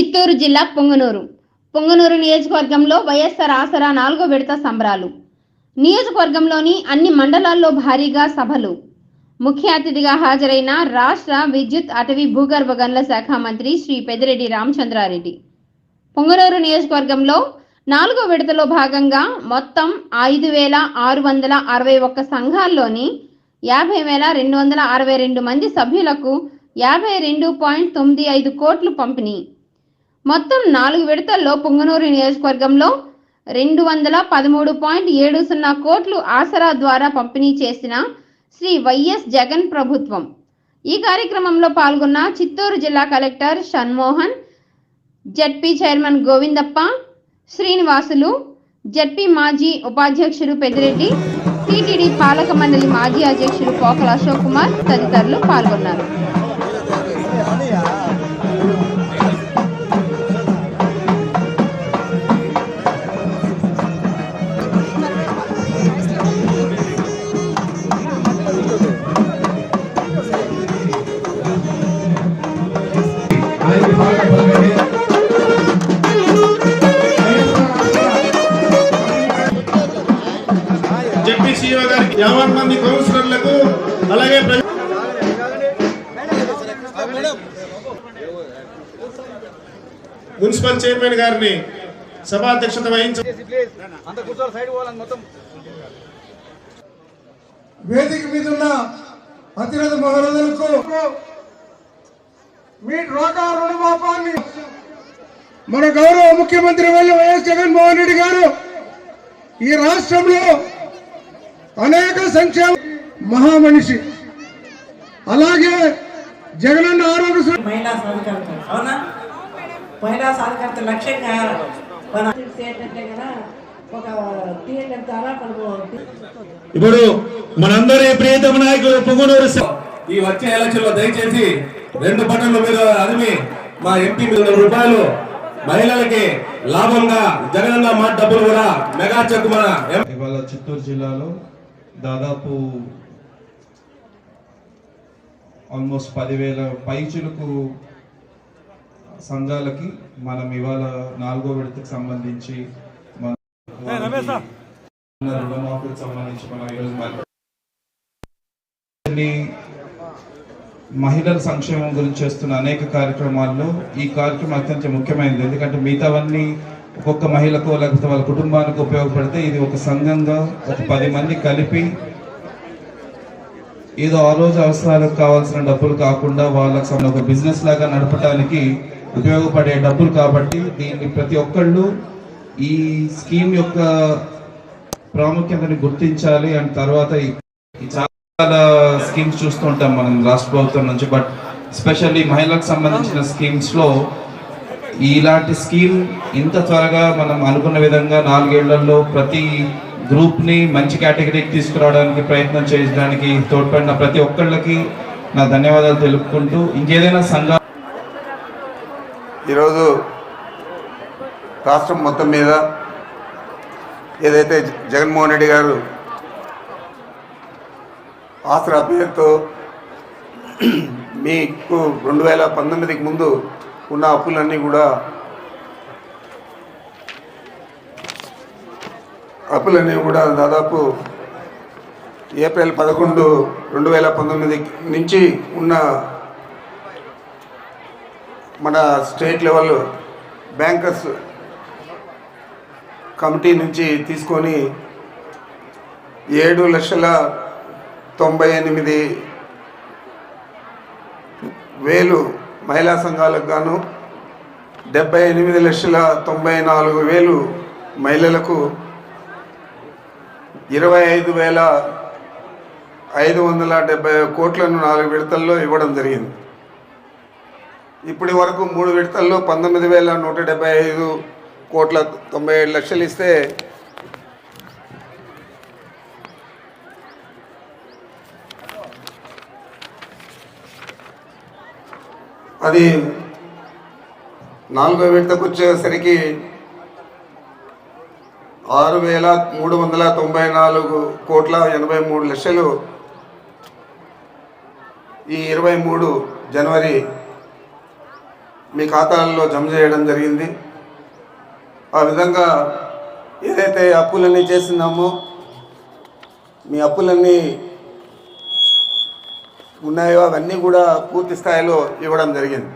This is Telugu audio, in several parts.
చిత్తూరు జిల్లా పొంగనూరు. పొంగనూరు నియోజకవర్గంలో వైఎస్ఆర్ ఆసరా నాలుగో విడత సంబరాలు. నియోజకవర్గంలోని అన్ని మండలాల్లో భారీగా సభలు. ముఖ్య అతిథిగా హాజరైన రాష్ట్ర విద్యుత్ అటవీ భూగర్భ గనుల శాఖ మంత్రి శ్రీ పెద్దిరెడ్డి రామచంద్రారెడ్డి. పొంగనూరు నియోజకవర్గంలో నాలుగో విడతలో భాగంగా మొత్తం ఐదు వేల ఆరు వందల అరవై ఒక్క సంఘాల్లోని యాభై వేల రెండు వందల అరవై రెండు మంది సభ్యులకు యాభై రెండు పాయింట్ తొమ్మిది ఐదు కోట్లు పంపిణీ. మొత్తం నాలుగు విడతల్లో పుంగనూరు నియోజకవర్గంలో రెండు వందల పదమూడు పాయింట్ ఏడు సున్నా కోట్లు ఆసరా ద్వారా పంపిణీ చేసిన శ్రీ వైఎస్ జగన్ ప్రభుత్వం. ఈ కార్యక్రమంలో పాల్గొన్న చిత్తూరు జిల్లా collector Shanmohan ZP chairman Govindappa Srinivasulu ZP మాజీ ఉపాధ్యక్షుడు పెద్దిరెడ్డి టీటీడీ పాలక మండలి మాజీ అధ్యక్షుడు పోకల అశోక్ కుమార్ తదితరులు పాల్గొన్నారు. మున్సిపల్ చైర్మన్ గారిని సభాధ్యక్షత వహించ అంత కూర్చోవాలి సైడ్ పోవాలని మొత్తం. వేదిక మీద ఉన్న అతిరథ మహారాజులకు మీ డ్వాకా రుణమాపాన్ని మన గౌరవ ముఖ్యమంత్రి వల్ల వైఎస్ జగన్మోహన్ రెడ్డి గారు ఈ రాష్ట్రంలో అనేక సంక్షేమ మహామనిషి. అలాగే జగనన్న ఆరోగ్య అవునా? మహిళా సాధికారత లక్ష్యంగా మన ఏంటంటే కదా ఒక థియేటర్ ద్వారా మనము ఇప్పుడు మనందరి ప్రియతమ నాయకులు పొంగునూరు ఈ వచ్చే ఎలక్షన్లో దయచేసి రెండు బటన్ల మీద అదిమి మా ఎంపీ మిలియన్ రూపాయలు. మహిళలకి లాభంగా జగనన్న మాట డబ్బులు కూడా మెగా చెక్ మన ఇవాళ చిత్తూరు జిల్లాలో దాదాపు ఆల్మోస్ట్ పదివేల పైచులకు సంఘాలకి మనం ఇవాళ నాలుగో విడతకు సంబంధించి మన రుణమాఫీకి సంబంధించి మనం ఈరోజు మరి- కొన్ని మహిళల సంక్షేమం గురించి చేస్తున్న అనేక కార్యక్రమాల్లో ఈ కార్యక్రమం అత్యంత ముఖ్యమైనది. ఎందుకంటే మిగతావన్నీ ఒక్కొక్క మహిళకో లేకపోతే వాళ్ళ కుటుంబానికి ఉపయోగపడితే ఇది ఒక సంఘంగా ఒక పది మంది కలిపి ఏదో ఆ రోజు అవసరాలకు కావాల్సిన డబ్బులు కాకుండా వాళ్ళకి ఒక బిజినెస్ లాగా నడపడానికి ఉపయోగపడే డబ్బులు కాబట్టి దీన్ని ప్రతి ఒక్కళ్ళు ఈ స్కీమ్ యొక్క ప్రాముఖ్యతని గుర్తించాలి అండ్ తర్వాత చాలా స్కీమ్స్ చూస్తుంటాం మనం రాష్ట్ర ప్రభుత్వం నుంచి. బట్ ఎస్పెషల్లీ మహిళలకు సంబంధించిన స్కీమ్స్లో ఇలాంటి స్కీమ్ ఇంత త్వరగా మనం అనుకున్న విధంగా నాలుగేళ్ళలో ప్రతి గ్రూప్ని మంచి కేటగిరీకి తీసుకురావడానికి ప్రయత్నం చేయడానికి తోడ్పడిన ప్రతి ఒక్కళ్ళకి నా ధన్యవాదాలు తెలుపుకుంటూ. ఇంకేదైనా సంఘాలు ఈరోజు రాష్ట్రం మొత్తం మీద ఏదైతే జగన్మోహన్ రెడ్డి గారు ఆసరా పేరుతో మీకు రెండు వేల పంతొమ్మిదికి ముందు ఉన్న అప్పులన్నీ కూడా అప్పులన్నీ కూడా దాదాపు ఏప్రిల్ పదకొండు రెండు వేల పంతొమ్మిది నుంచి ఉన్న మన స్టేట్ లెవెల్ బ్యాంకర్స్ కమిటీ నుంచి తీసుకొని ఏడు లక్షల తొంభై ఎనిమిది వేలు మహిళా సంఘాలకు గాను డెబ్బై ఎనిమిది లక్షల తొంభై నాలుగు వేలు మహిళలకు ఇరవై ఐదు వేల ఐదు వందల డెబ్బై కోట్లను నాలుగు విడతల్లో ఇవ్వడం జరిగింది. ఇప్పటి వరకు మూడు విడతల్లో పంతొమ్మిది వేల నూట డెబ్బై ఐదు కోట్ల తొంభై ఏడు లక్షలు ఇస్తే అది నాలుగో విడతకు వచ్చేసరికి ఆరు వేల మూడు వందల తొంభై నాలుగు కోట్ల ఎనభై మూడు లక్షలు ఈ ఇరవై మూడు జనవరి మీ ఖాతాలలో జమ చేయడం జరిగింది. ఆ విధంగా ఏదైతే అప్పులన్నీ చేస్తున్నామో మీ అప్పులన్నీ ఉన్నాయో అవన్నీ కూడా పూర్తి స్థాయిలో ఇవ్వడం జరిగింది.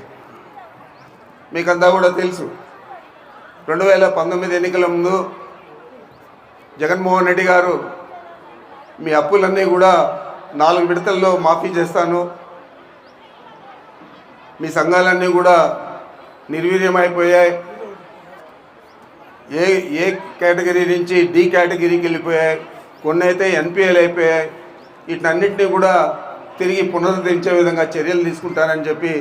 మీకంతా కూడా తెలుసు. రెండు వేల పంతొమ్మిది ఎన్నికల ముందు జగన్మోహన్ రెడ్డి గారు మీ అప్పులన్నీ కూడా నాలుగు విడతల్లో మాఫీ చేస్తాను. మీ సంఘాలన్నీ కూడా నిర్వీర్యమైపోయాయి. ఏ ఏ కేటగిరీ నుంచి డి కేటగిరీకి వెళ్ళిపోయాయి. కొన్ని అయితే ఎన్పిఎల్ అయిపోయాయి. వీటన్నిటినీ కూడా తిరిగి పునరుద్ధరించే విధంగా చర్యలు తీసుకుంటానని చెప్పి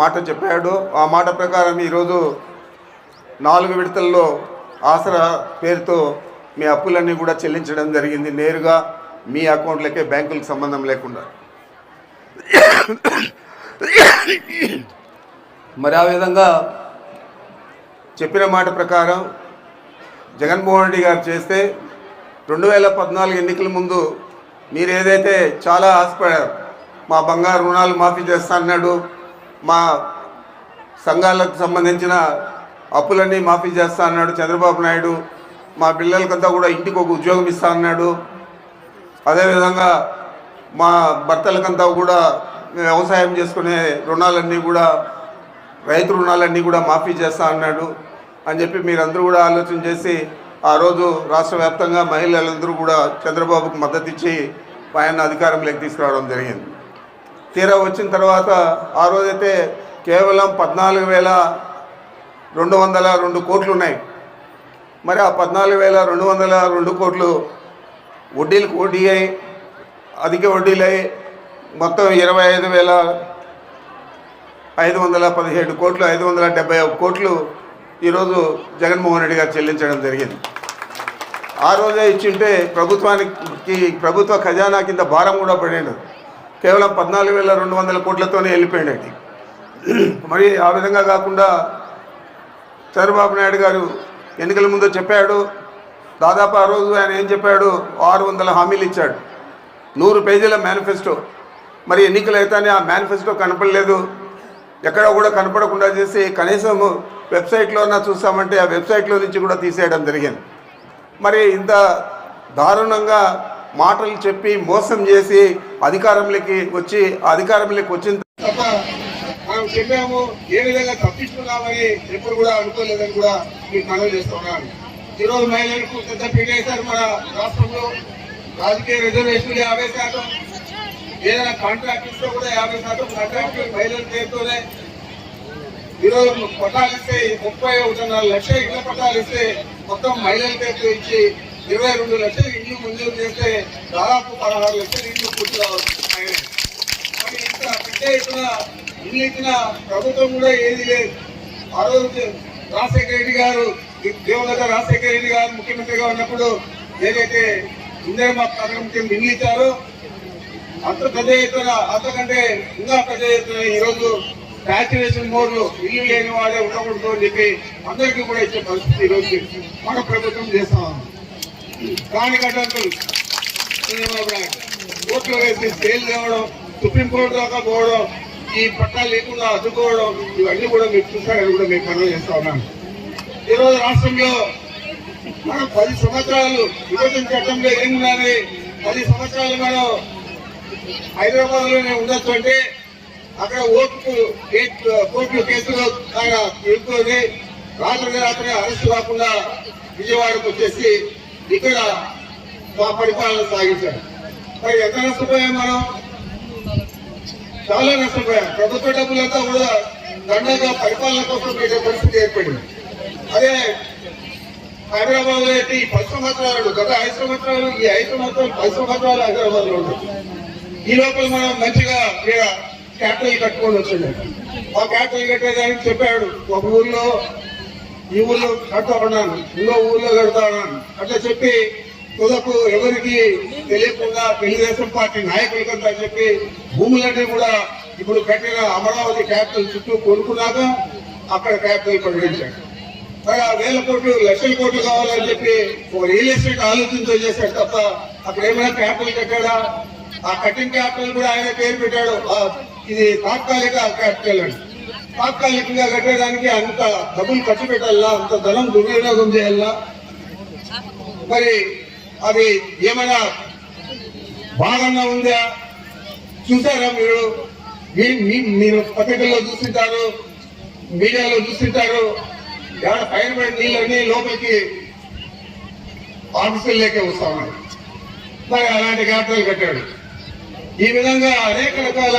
మాట చెప్పాడు. ఆ మాట ప్రకారం ఈరోజు నాలుగు విడతల్లో ఆసరా పేరుతో మీ అప్పులన్నీ కూడా చెల్లించడం జరిగింది. నేరుగా మీ అకౌంట్లకే బ్యాంకులకు సంబంధం లేకుండా. మరి ఆ విధంగా చెప్పిన మాట ప్రకారం జగన్మోహన్ రెడ్డి గారు చేస్తే రెండు వేల పద్నాలుగు ఎన్నికల ముందు మీరు ఏదైతే చాలా ఆశపడారు మా బంగారు రుణాలు మాఫీ చేస్తా అన్నాడు మా సంఘాలకు సంబంధించిన అప్పులన్నీ మాఫీ చేస్తా అన్నాడు చంద్రబాబు నాయుడు మా పిల్లలకంతా కూడా ఇంటికి ఒక ఉద్యోగం ఇస్తా అన్నాడు అదేవిధంగా మా భర్తలకంతా కూడా వ్యవసాయం చేసుకునే రుణాలన్నీ కూడా రైతు రుణాలన్నీ కూడా మాఫీ చేస్తా అన్నాడు అని చెప్పి మీరందరూ కూడా ఆలోచన చేసి ఆ రోజు రాష్ట్ర వ్యాప్తంగా మహిళలందరూ కూడా చంద్రబాబుకు మద్దతు ఇచ్చి ఆయన అధికారంలోకి తీసుకురావడం జరిగింది. తీరా వచ్చిన తర్వాత ఆ రోజైతే కేవలం పద్నాలుగు వేల రెండు వందల రెండు కోట్లు ఉన్నాయి. మరి ఆ పద్నాలుగు వేల రెండు వందల రెండు కోట్లు వడ్డీలకు వడ్డీ అయి అధిక వడ్డీలు అయి మొత్తం ఇరవై ఐదు వేల ఐదు వందల పదిహేడు కోట్లు ఐదు వందల డెబ్బై ఒక కోట్లు ఈరోజు జగన్మోహన్ రెడ్డి గారు చెల్లించడం జరిగింది. ఆ రోజే ఇచ్చింటే ప్రభుత్వానికి ప్రభుత్వ ఖజానా కింద భారం కూడా పడేడు కేవలం పద్నాలుగు వేల రెండు వందల కోట్లతోనే వెళ్ళిపోయాడు మరి ఆ విధంగా కాకుండా చంద్రబాబు నాయుడు గారు ఎన్నికల ముందు చెప్పాడు దాదాపు ఆ రోజు ఆయన ఏం చెప్పాడు? ఆరు వందల హామీలు ఇచ్చాడు. నూరు పేజీల మేనిఫెస్టో. మరి ఎన్నికలు అయితేనే ఆ మేనిఫెస్టో కనపడలేదు. ఎక్కడ కూడా కనపడకుండా చేసి కనీసం వెబ్సైట్లోనా చూసామంటే ఆ వెబ్సైట్లో నుంచి కూడా తీసేయడం జరిగింది. మరి ఇంత దారుణంగా మాటలు చెప్పి మోసం చేసి అధికారంలోకి వచ్చి ఆ అధికారంలోకి వచ్చిన తప్ప మనం చెప్పాము ఏ విధంగా తప్పిస్తున్నామని ఎప్పుడు కూడా అనుకోలేదని కూడా మీకు మనం చేస్తున్నాను. ఈరోజు మహిళలకు పెద్ద పీట మన రాష్ట్రంలో. రాజకీయ రిజర్వేషన్లు యాభై శాతం. ఏదైనా కాంట్రాక్ట్ ఇస్తే కూడా యాభై శాతం కాంట్రాక్ట్ మహిళల పేరుతోనే ఈరోజు పట్టాలు ఇస్తే ముప్పై ఒకటిన్నర లక్షల ఇళ్ళ పట్టాలు ఇస్తే మొత్తం మహిళల పేరుతో ఇచ్చి ఇరవై రెండు లక్షలు ఇల్లు మంజూరు చేస్తే దాదాపు పదహారు లక్షలు ఇల్లు పూర్తి మరి ఇంత పెద్ద ఎత్తున ఇల్లు ఇచ్చిన ప్రభుత్వం కూడా ఏది లేదు. ఆ రోజు రాజశేఖర రెడ్డి గారు దేవగత రాజశేఖర రెడ్డి గారు ముఖ్యమంత్రిగా ఉన్నప్పుడు ఏదైతే ఇందిరమ్మ పథకం కింద ఇల్లు ఇచ్చారో అంత పెద్ద ఎత్తున అంతకంటే ఇంకా పెద్ద ఎత్తున ఈరోజు సాచురేషన్ మోడ్లు ఇల్లు లేని వాడే ఉండకూడదు అని చెప్పి అందరికీ కూడా ఇచ్చే పరిస్థితి ఈరోజు మన ప్రభుత్వం చేస్తా ఉంది. దానికి అడ్డంకులు కోర్టులో వేసి స్కేల్ తేవడం సుప్రీంకోర్టు దాకా పోవడం ఈ పట్టాలు లేకుండా అడ్డుకోవడం ఇవన్నీ కూడా మీరు చూసారని కూడా మీకు మనం చేస్తా ఉన్నాను ఈరోజు రాష్ట్రంలో మనం పది సంవత్సరాలు విభజన చట్టంలో ఏమున్నాయి? పది సంవత్సరాలు మనం హైదరాబాద్లోనే ఉండొచ్చు అంటే అక్కడ ఓటుకు కోర్టులు కేసులో ఆయన రాత్రి రాత్రి అరెస్ట్ కాకుండా విజయవాడకు వచ్చేసి ఇక్కడ మా పరిపాలన సాగించాడు మరి ఎంత నష్టపోయాం మనం? చాలా నష్టపోయాం. ప్రభుత్వ డబ్బులంతా కూడా దండగా పరిపాలన కోసం పెట్టే పరిస్థితి ఏర్పడింది. అదే హైదరాబాద్లో అయితే ఈ పది సంవత్సరాలు గత ఐదు సంవత్సరాలు ఈ ఐదు సంవత్సరాలు పది సంవత్సరాలు హైదరాబాద్లో ఉంటుంది ఈ లోపల మనం మంచిగా ఇక్కడ క్యాపిటల్ కట్టుకొని వచ్చింది. ఆ క్యాపిటల్ కట్టేదానికి చెప్పాడు ఒక ఊర్లో ఈ ఊర్లో కడతా ఉన్నాను ఇంకో ఊర్లో కడతా ఉన్నాను. అట్లా చెప్పి తుదకు ఎవరికి తెలియకుండా తెలుగుదేశం పార్టీ నాయకులకంతా చెప్పి భూములన్నీ కూడా ఇప్పుడు కట్టిన అమరావతి క్యాపిటల్ చుట్టూ కొనుక్కున్నాక అక్కడ క్యాపిటల్ ప్రకటించాడు అలా వేల కోట్లు లక్షల కోట్లు కావాలని చెప్పి ఒక రియల్ ఎస్టేట్ ఆలోచనతో చేశాడు తప్ప అక్కడ ఏమైనా క్యాపిటల్ కట్టాడా? ఆ కటింగ్ క్యాపిటల్ కూడా ఆయన పేరు పెట్టాడు. ఇది తాత్కాలిక క్యాపిటల్ అని తాత్కాలికంగా కట్టడానికి అంత డబ్బులు ఖర్చు పెట్టాలా అంత ధనం దుర్వినియోగం చేయాలా? మరి అది ఏమైనా బాగా ఉందా? చూసారా మీరు? మీ- మీ- మీరు పత్రికల్లో చూస్తుంటారు మీడియాలో చూస్తుంటారు. ఎవడ పైన పడిన నీళ్ళని లోపలికి ఆఫీసుల్లోకే వస్తా ఉన్నాయి మరి అలాంటి క్యాపిటల్ కట్టాడు. ఈ విధంగా అనేక రకాల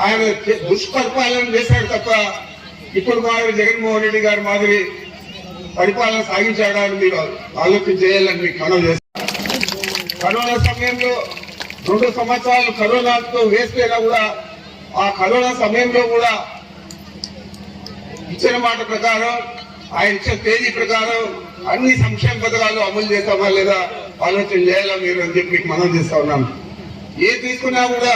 ఆయన దుష్పరిపాలన చేశాడు తప్ప ఇప్పుడు మాదిరి జగన్మోహన్ రెడ్డి గారి మాదిరి పరిపాలన సాగించాడా అని మీరు ఆలోచన చేయాలని మీకు మనం చేశారు కరోనా సమయంలో రెండు సంవత్సరాలు కరోనాతో వేస్తేనా కూడా ఆ కరోనా సమయంలో కూడా ఇచ్చిన మాట ప్రకారం ఆయన ఇచ్చిన తేదీ ప్రకారం అన్ని సంక్షేమ పథకాలు అమలు చేస్తామా లేదా ఆలోచన చేయాలా మీరు అని చెప్పి మీకు మనం చేస్తా ఉన్నాం. ఏ తీసుకున్నా కూడా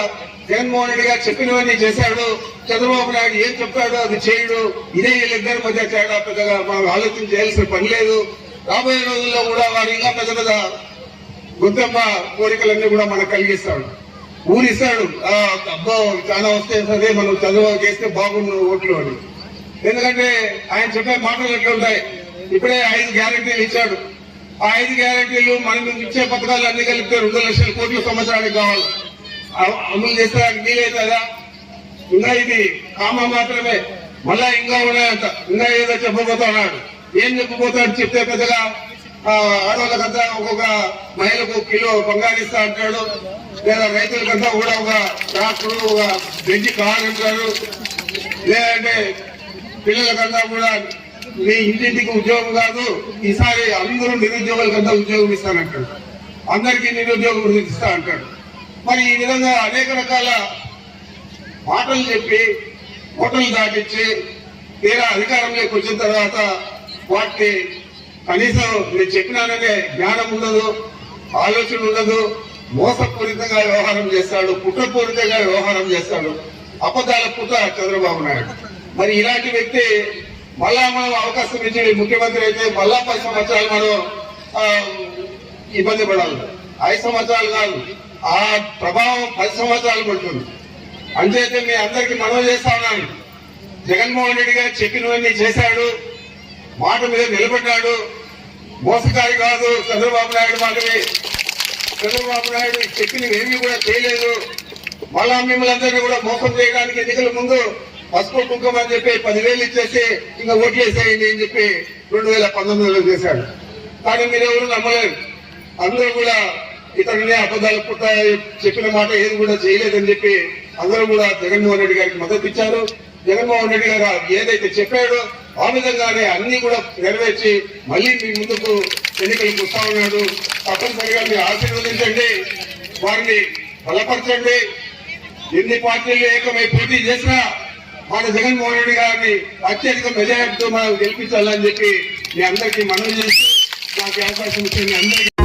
జగన్మోహన్ రెడ్డి గారు చెప్పినవన్నీ చేశాడు చంద్రబాబు నాయుడు ఏం చెప్తాడో అది చేయడు. ఇదే వీళ్ళిద్దరి మధ్య తేడా పెద్దగా మనం ఆలోచన చేయాల్సిన పని లేదు. రాబోయే రోజుల్లో కూడా వారు ఇంకా పెద్ద పెద్ద గుంతమ్మ కోరికలన్నీ కూడా మనకు కలిగిస్తాడు. ఊరిస్తాడు. అబ్బో చాలా వస్తే సరే మనం చంద్రబాబు చేస్తే బాగుండు ఓట్లు అని. ఎందుకంటే ఆయన చెప్పే మాటలు ఎట్లా ఉంటాయి ఇప్పుడే ఐదు గ్యారెంటీలు ఇచ్చాడు. ఆ ఐదు గ్యారెంటీలు మనం ఇచ్చే పథకాలు అన్ని కలిపితే రెండు లక్షల కోట్లు సంవత్సరానికి కావాలి. అమలు చేసేదానికి కదా ఇంకా ఇది కామ మాత్రమే. మళ్ళా ఇంకా ఉన్నాయంట. ఇంకా ఏదో చెప్పబోతున్నాడు. ఏం చెప్పబోతాడు చెప్తే పెద్దగా ఆడవాళ్ళకంతా ఒక్కొక్క మహిళకు కిలో బంగారు ఇస్తా అంటాడు. లేదా రైతులకంతా కూడా ఒక ట్రాక్టర్ ఒక బెంచి కార్ అంటారు. లేదంటే పిల్లలకంతా కూడా మీ ఇంటింటికి ఉద్యోగం కాదు ఈసారి అందరూ నిరుద్యోగులకంతా ఉద్యోగం ఇస్తానంటాడు అందరికీ నిరుద్యోగం వృద్ధి ఇస్తా అంటాడు మరి ఈ విధంగా అనేక రకాల మాటలు చెప్పి ఓటలు దాటించి తీరా అధికారంలోకి వచ్చిన తర్వాత వాటిని కనీసం నేను చెప్పినాననే జ్ఞానం ఉండదు ఆలోచన ఉండదు మోసపూరితంగా వ్యవహారం చేస్తాడు కుట్రపూరితంగా వ్యవహారం చేస్తాడు అబద్ధాల పుట్ట చంద్రబాబు నాయుడు. మరి ఇలాంటి వ్యక్తి మళ్ళా మనం అవకాశం ఇచ్చి ముఖ్యమంత్రి అయితే మళ్ళా పది సంవత్సరాలు మనం ఇబ్బంది పడాలి. ఐదు సంవత్సరాలు కాదు ఆ ప్రభావం పది సంవత్సరాలు పడుతుంది. అంచేతే మీ అందరికి మనవి చేస్తా ఉన్నాను జగన్మోహన్ రెడ్డి గారు చెప్పినవన్నీ చేశాడు మాట మీద నిలబడ్డాడు. మోసకారి కాదు చంద్రబాబు నాయుడు మాటవి చంద్రబాబు నాయుడు చెప్పినవి ఏమీ కూడా చేయలేదు. మళ్ళా మిమ్మల్ని అందరినీ కూడా మోసం చేయడానికి ఎన్నికల ముందు పసుపు కుంకుమ అని చెప్పి పదివేలు ఇచ్చేసి ఇంకా ఓటు చేసేయండి అని చెప్పి రెండు వేల పంతొమ్మిదిలో చేశాడు. కానీ మీరెవరు నమ్మలేదు అందరూ కూడా ఇతరులనే అబద్ధాలు పుట్ట చెప్పిన మాట ఏది కూడా చేయలేదని చెప్పి అందరూ కూడా జగన్మోహన్ రెడ్డి గారికి మద్దతు ఇచ్చారు. జగన్మోహన్ రెడ్డి గారు ఏదైతే చెప్పాడో ఆ విధంగానే అన్ని కూడా నెరవేర్చి మళ్ళీ మీ ముందుకు ఎన్నికలకు వస్తా ఉన్నాడు. తప్పనిసరిగా మీరు ఆశీర్వదించండి. వారిని బలపరచండి. ఎన్ని పార్టీలు ఏకమై పోటీ చేసినా మన జగన్మోహన్ రెడ్డి గారిని అత్యధిక మెజార్టీతో మనం గెలిపించాలని చెప్పి మీ అందరికీ మనవి చేస్తూ నాకు అవకాశం ఇచ్చింది అందరికీ